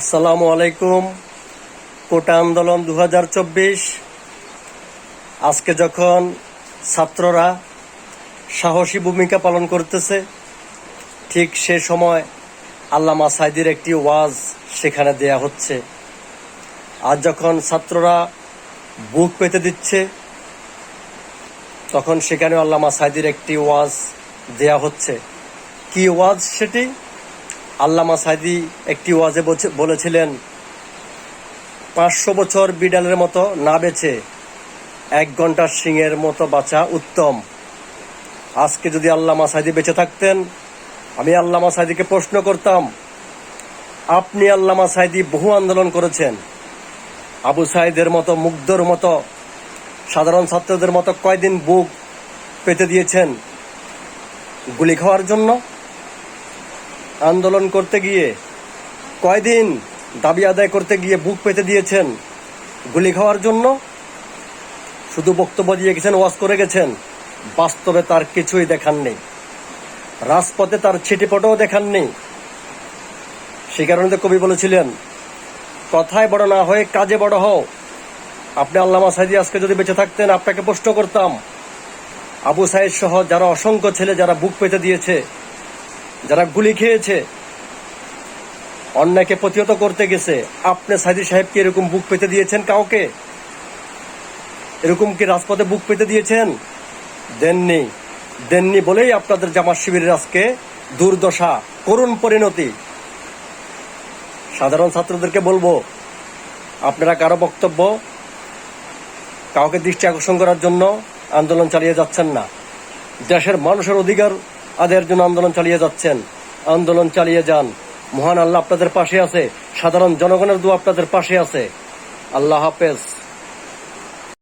আসসালামু আলাইকুম। কোটা আন্দোলন দু হাজার চব্বিশ। আজকে যখন ছাত্ররা সাহসী ভূমিকা পালন করতেছে, ঠিক সে সময় আল্লামা সাইদির একটি ওয়াজ সেখানে দেয়া হচ্ছে। আর যখন ছাত্ররা বুক পেতে দিচ্ছে, তখন সেখানে আল্লামা সাইদির একটি ওয়াজ দেয়া হচ্ছে। কি ওয়াজ সেটি? আল্লামা সাইদি একটি ওয়াজে বলছে- বলেছিলেন, পাঁচশো বছর বিড়ালের মতো না বেছে এক ঘণ্টার সিংয়ের মতো বাঁচা উত্তম। আজকে যদি আল্লামা সাইদি বেঁচে থাকতেন, আমি আল্লামা সাইদিকে প্রশ্ন করতাম, আপনি আল্লামা সাইদি বহু আন্দোলন করেছেন। আবু সাইদের মতো, মুগ্ধর মতো, সাধারণ ছাত্রদের মতো কয়দিন বুক পেতে দিয়েছেন গুলি খাওয়ার জন্য? আন্দোলন করতে গিয়ে কয়দিন দাবি আদায় করতে গিয়ে বুক পেতে দিয়েছেন? গুলি খাওয়ার জন্য? শুধু বক্তব্য দিয়ে গেছেন, ওয়াজ করে গেছেন। বাস্তবে তার কিছুই দেখাননি রাজপথে তার ছিটিপটও দেখাননি সে কারণে তো কবি বলেছিলেন, কথায় বড় না হয়ে কাজে বড় হও। আপনি আল্লামা সাইদি আজকে যদি বেঁচে থাকতেন, আপনাকে প্রশ্ন করতাম, আবু সাইদ সহ যারা অসংখ্য ছেলে যারা বুক পেতে দিয়েছে যারা গুলি খেয়েছে, অন্যায়কে প্রতিহত করতে গেছে, আপনি সাইদি সাহেবকে এরকম বুক পেতে দিয়েছেন কাউকে? এরকম কি রাজপথে বুক পেতে দিয়েছেন? দেননি। দেননি বলেই আপনাদের জামাত শিবিরের আজকে দুর্দশা, করুণ পরিণতি। সাধারণ ছাত্রদেরকে বলব, আপনারা কারও বক্তব্য কাউকে দৃষ্টি আকর্ষণ করার জন্য আন্দোলন চালিয়ে যাচ্ছেন না। দেশের মানুষের অধিকার আদায়ের জন্য আন্দোলন চালিয়ে যাচ্ছেন। আন্দোলন চালিয়ে যান। মহান আল্লাহ আপনাদের পাশে আছে। সাধারণ জনগণের দু আপনাদের পাশে আছে। আল্লাহ হাফেজ।